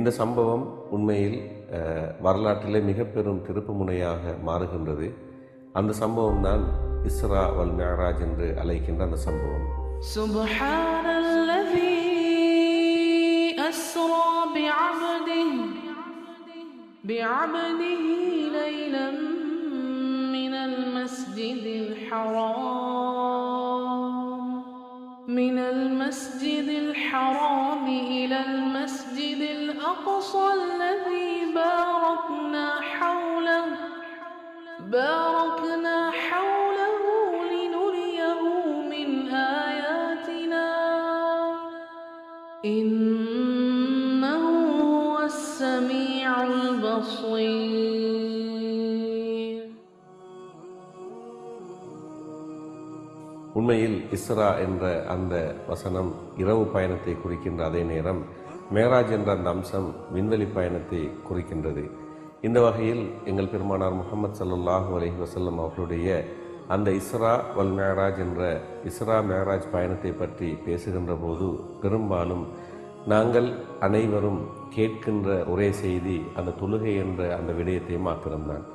இந்த சம்பவம் உண்மையில் அஹ், வரலாற்றிலே மிக பெரும் திருப்பு முனையாக மாறுகின்றது அந்த சம்பவம் தான் இஸ்ரா வல் மேராஜ் என்று அழைக்கின்ற அந்த சம்பவம் سبحان الذي أسرى بعبده بعبده ليلا من المسجد الحرام من المسجد الحرام إلى المسجد الأقصى الذي باركنا حوله. باركنا حوله لنريه من آياتنا. إنه هو السميع البصير. உண்மையில் இஸ்ரா என்ற அந்த வசனம் இரவு பயணத்தை குறிக்கின்ற அதே நேரம் மேராஜ் என்ற அந்த அம்சம் விண்வெளி பயணத்தை குறிக்கின்றது. இந்த வகையில் எங்கள் பெருமானார் முகமது சல்லாஹூ அலஹி வசல்லம் அவர்களுடைய அந்த இஸ்ரா வல் மேராஜ் என்ற இஸ்ரா மேராஜ் பயணத்தை பற்றி பேசுகின்ற போது பெரும்பாலும் நாங்கள் அனைவரும் கேட்கின்ற ஒரே செய்தி அந்த தொழுகை என்ற அந்த விடயத்தை மாத்திரம்தான்.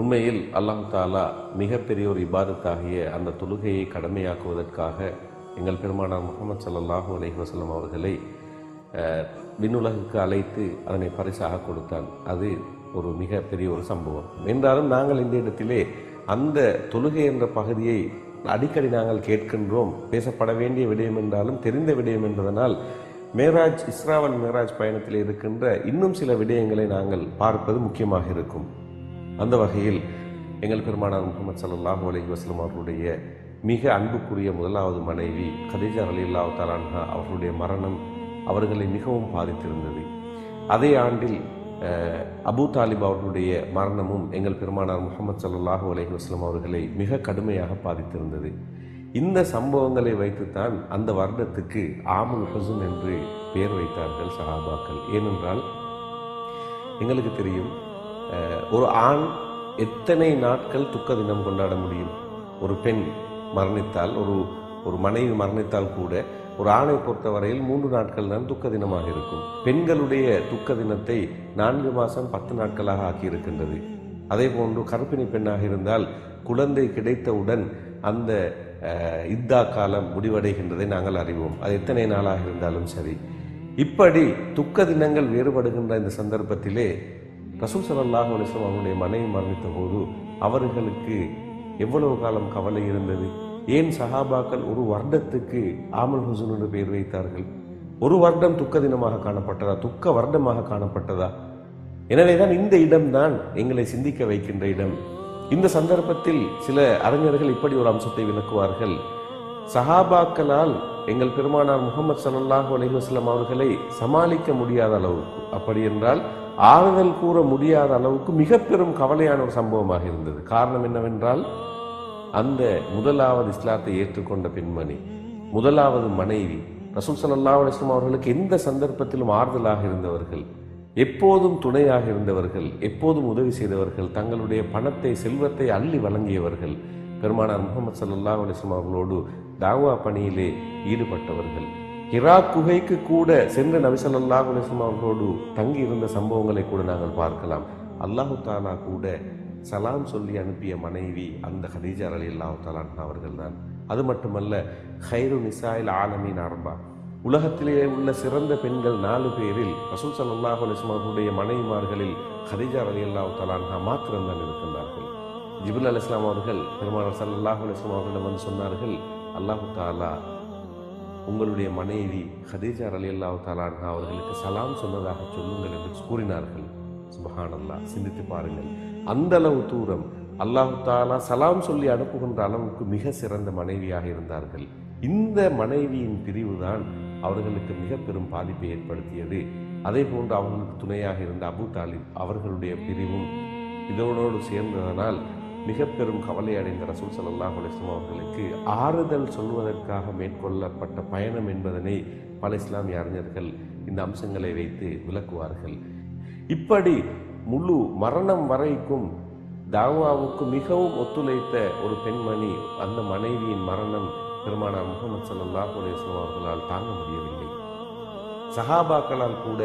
உண்மையில் அல்லாஹ் தாலா மிகப்பெரிய ஒரு இபாதத்தாகிய அந்த தொழுகையை கடமையாக்குவதற்காக எங்கள் பெருமானார் முகமது சல்லாஹூ அலஹி வசலம் அவர்களை விண்ணுலகுக்கு அழைத்து அதனை பரிசாக கொடுத்தான் அது ஒரு மிகப்பெரிய ஒரு சம்பவம். என்றாலும் நாங்கள் இந்த இடத்திலே அந்த தொழுகை என்ற பகுதியை அடிக்கடி நாங்கள் கேட்கின்றோம். பேசப்பட வேண்டிய விடயம் என்றாலும் தெரிந்த விடயம் என்பதனால் மேராஜ் இஸ்ராவல் மேராஜ் பயணத்தில் இருக்கின்ற இன்னும் சில விடயங்களை நாங்கள் பார்ப்பது முக்கியமாக இருக்கும். அந்த வகையில் எங்கள் பெருமானார் முகமது ஸல்லல்லாஹு அலஹி வஸ்லம் அவர்களுடைய மிக அன்புக்குரிய முதலாவது மனைவி கதீஜா ரலியல்லாஹு தலான்ஹா அவர்களுடைய மரணம் அவர்களை மிகவும் பாதித்திருந்தது. அதே ஆண்டில் அபு அபூ தாலிப் அவர்களுடைய மரணமும் எங்கள் பெருமானார் முகமது ஸல்லல்லாஹு அலஹி வஸ்லம் அவர்களை மிக கடுமையாக பாதித்திருந்தது. இந்த சம்பவங்களை வைத்துத்தான் அந்த வருடத்துக்கு ஆமுல் ஹசன் என்று பெயர் வைத்தார்கள் சஹாபாக்கள். ஏனென்றால் எங்களுக்கு தெரியும் ஒரு ஆண் எத்தனை நாட்கள் துக்க தினம் கொண்டாட முடியும்? ஒரு பெண் மரணித்தால் ஒரு ஒரு மனைவி மரணித்தால் கூட ஒரு ஆணை பொறுத்தவரையில் மூன்று நாட்கள் தான் துக்க தினமாக இருக்கும். பெண்களுடைய துக்க தினத்தை நான்கு மாதம் பத்து நாட்களாக ஆக்கியிருக்கின்றது. அதே போன்று கருப்பிணி பெண்ணாக இருந்தால் குழந்தை கிடைத்தவுடன் அந்த இத்தா காலம் முடிவடைகின்றதை நாங்கள் அறிவோம். அது எத்தனை நாளாக இருந்தாலும் சரி. இப்படி துக்க தினங்கள் வேறுபடுகின்ற இந்த சந்தர்ப்பத்திலே ரசூல் ஸல்லல்லாஹு அலிஸ்லாம் அவருடைய மனைவி மரணித்த போது அவர்களுக்கு எவ்வளவு காலம் கவலை இருந்தது? ஏன் சஹாபாக்கள் ஒரு வருடத்துக்கு ஆமல் ஹுசூன் என்று பெயர் வைத்தார்கள்? ஒரு வருடம் துக்க தினமாக காணப்பட்டதா? துக்க வருடமாக காணப்பட்டதா? எனவேதான் இந்த இடம்தான் எங்களை சிந்திக்க வைக்கின்ற இடம். இந்த சந்தர்ப்பத்தில் சில அறிஞர்கள் இப்படி ஒரு அம்சத்தை விளக்குவார்கள். சஹாபாக்களால் எங்கள் பெருமானார் முகமது சல்லாஹூ அலைஹி வஸல்லம் அவர்களை சமாளிக்க முடியாத அளவுக்கு. அப்படி என்றால் ஆறுதல் கூற முடியாத அளவுக்கு மிக பெரும் கவலையான ஒரு சம்பவமாக இருந்தது. காரணம் என்னவென்றால் அந்த முதலாவது இஸ்லாத்தை ஏற்றுக்கொண்ட பெண்மணி முதலாவது மனைவி ரசூல் ஸல்லல்லாஹு அலிஸ்லாம் அவர்களுக்கு எந்த சந்தர்ப்பத்திலும் ஆறுதலாக இருந்தவர்கள் எப்போதும் துணையாக இருந்தவர்கள் எப்போதும் உதவி செய்தவர்கள் தங்களுடைய பணத்தை செல்வத்தை அள்ளி வழங்கியவர்கள் பெருமானார் முகமது ஸல்லல்லாஹு அலிஸ்லாம் அவர்களோடு தாவா பணியிலே ஈடுபட்டவர்கள். ஹிரா குகைக்கு கூட சென்ற நபிசல்லா ஸல்லல்லாஹு அவர்களோடு தங்கி இருந்த சம்பவங்களை கூட நாங்கள் பார்க்கலாம். அல்லாஹு தாலா கூட சலாம் சொல்லி அனுப்பிய மனைவி அந்த ஹதீஜா அலி அல்லாஹு தாலான் அவர்கள்தான். அது மட்டுமல்ல ஹைரு நிசாயில் ஆலமின் ஆரம்பா உலகத்திலே உள்ள சிறந்த பெண்கள் நாலு பேரில் ரசூல் சல்லாஹ் அலிஸ்மா அவர்களுடைய மனைவிமார்களில் ஹதீஜா அலி அல்லாஹு தாலான்ஹா மாத்திரம்தான் இருக்கின்றார்கள். ஜிபுல் அலி இஸ்லாம் அவர்கள் பெருமாள் சல்லாஹ் அலிஸ்லாம் அவர்களிடம் வந்து சொன்னார்கள் அல்லாஹு தாலா உங்களுடைய மனைவி ஹதீஜா அலி அல்லாஹ் தாலான்ஹா அவர்களுக்கு சலாம் சொன்னதாக சொல்லுங்கள் என்று கூறினார்கள். சுபஹானல்லா சிந்தித்து பாருங்கள். அந்த அளவு தூரம் அல்லாஹு தாலா சலாம் சொல்லி அனுப்புகின்ற அளவுக்கு மிக சிறந்த மனைவியாக இருந்தார்கள். இந்த மனைவியின் பிரிவுதான் அவர்களுக்கு மிக பெரும் பாதிப்பை ஏற்படுத்தியது. அதே போன்று அவர்களுக்கு துணையாக இருந்த அபு தாலிப் அவர்களுடைய பிரிவும் இதனோடு சேர்ந்ததனால் மிக பெரும் கவலை அடைந்த ரசூல் சல்லாஹ் அலிஸ்லாம் அவர்களுக்கு ஆறுதல் சொல்வதற்காக மேற்கொள்ளப்பட்ட பயணம் என்பதனை பல இஸ்லாமிய அறிஞர்கள் இந்த அம்சங்களை வைத்து விளக்குவார்கள். இப்படி முழு மரணம் வரைக்கும் தாவாவுக்கு மிகவும் ஒத்துழைத்த ஒரு பெண்மணி அந்த மனைவியின் மரணம் பெருமானார் முகமது சல்லாஹ் அலிஸ்லாம் அவர்களால் தாங்க முடியவில்லை. சஹாபாக்களால் கூட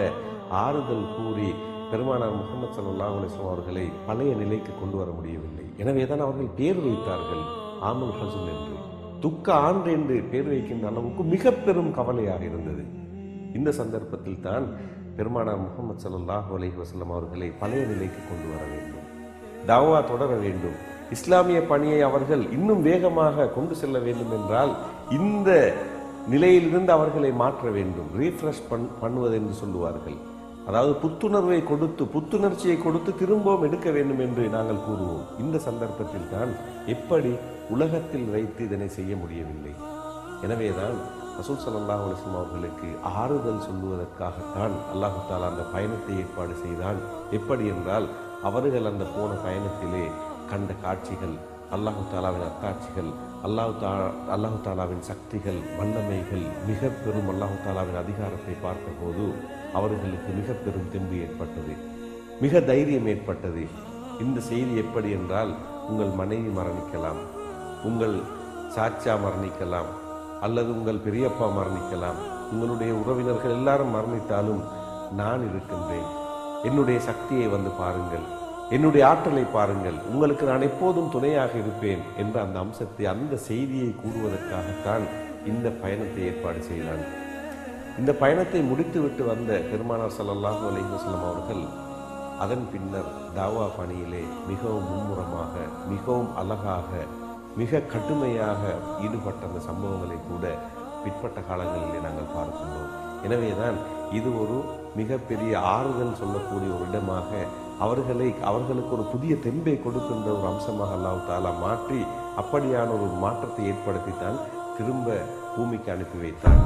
ஆறுதல் கூறி பெருமானார் முகமது சல்லா அலிஸ்லாம் அவர்களை பழைய நிலைக்கு கொண்டு வர முடியவில்லை. எனவே தான் அவர்கள் பேர் வைத்தார்கள் ஆமல் ஹசன் என்று. துக்க ஆண்டு என்று பேர் வைக்கின்ற அளவுக்கு மிக பெரும் கவலையாக இருந்தது. இந்த சந்தர்ப்பத்தில் தான் பெருமானார் முகமது சல்லாஹ் அலைஹி வசல்லம் அவர்களை பழைய நிலைக்கு கொண்டு வர வேண்டும் தாவா தொடர வேண்டும். இஸ்லாமிய பணியை அவர்கள் இன்னும் வேகமாக கொண்டு செல்ல வேண்டும் என்றால் இந்த நிலையிலிருந்து அவர்களை மாற்ற வேண்டும் ரீஃப்ரெஷ் பண் பண்ணுவது என்று சொல்லுவார்கள். அதாவது புத்துணர்வை கொடுத்து புத்துணர்ச்சியை கொடுத்து திரும்பவும் எடுக்க வேண்டும் என்று நாங்கள் கூறுவோம். இந்த சந்தர்ப்பத்தில் தான் எப்படி உலகத்தில் வைத்து இதனை செய்ய முடியவில்லை. எனவேதான் ரசூல் ஸல்லல்லாஹு அலிஸ்லாம் அவர்களுக்கு ஆறுதல் சொல்லுவதற்காகத்தான் அல்லாஹு தாலா அந்த பயணத்தை ஏற்பாடு செய்தான். எப்படி என்றால் அவர்கள் அந்த போன பயணத்திலே கண்ட காட்சிகள் அல்லாஹு தாலாவின் அத்தாட்சிகள் அல்லாஹு தா அல்லாஹு தாலாவின் சக்திகள் வல்லமைகள் மிக பெரும் அல்லாஹு தாலாவின் அதிகாரத்தை பார்த்தபோது அவர்களுக்கு மிக பெரும் தெம்பு ஏற்பட்டது. மிக தைரியம் ஏற்பட்டது. இந்த செய்தி எப்படி என்றால் உங்கள் மனைவி மரணிக்கலாம் உங்கள் சாச்சா மரணிக்கலாம் அல்லது உங்கள் பெரியப்பா மரணிக்கலாம். உங்களுடைய உறவினர்கள் எல்லாரும் மரணித்தாலும் நான் இருக்கின்றேன். என்னுடைய சக்தியை வந்து பாருங்கள். என்னுடைய ஆற்றலை பாருங்கள். உங்களுக்கு நான் எப்போதும் துணையாக இருப்பேன் என்ற அந்த அம்சத்தை அந்த செய்தியை கூறுவதற்காகத்தான் இந்த பயணத்தை ஏற்பாடு செய்தான். இந்த பயணத்தை முடித்துவிட்டு வந்த பெருமானார் சல்லாஹூ அலி வசலம் அவர்கள் அதன் பின்னர் தாவா பணியிலே மிகவும் மும்முரமாக மிகவும் அழகாக மிக கடுமையாக ஈடுபட்ட அந்த சம்பவங்களை கூட பிற்பட்ட காலங்களிலே நாங்கள் பார்க்கின்றோம் எனவேதான் இது ஒரு மிகப்பெரிய ஆறுதல் சொல்லக்கூடிய ஒரு இடமாக அவர்களை அவர்களுக்கு ஒரு புதிய தெம்பை கொடுக்கின்ற ஒரு அம்சமாக அல்லாஹ் தாலா மாற்றி அப்படியான ஒரு மாற்றத்தை ஏற்படுத்தித்தான் திரும்ப பூமிக்கு அனுப்பி வைத்தார்.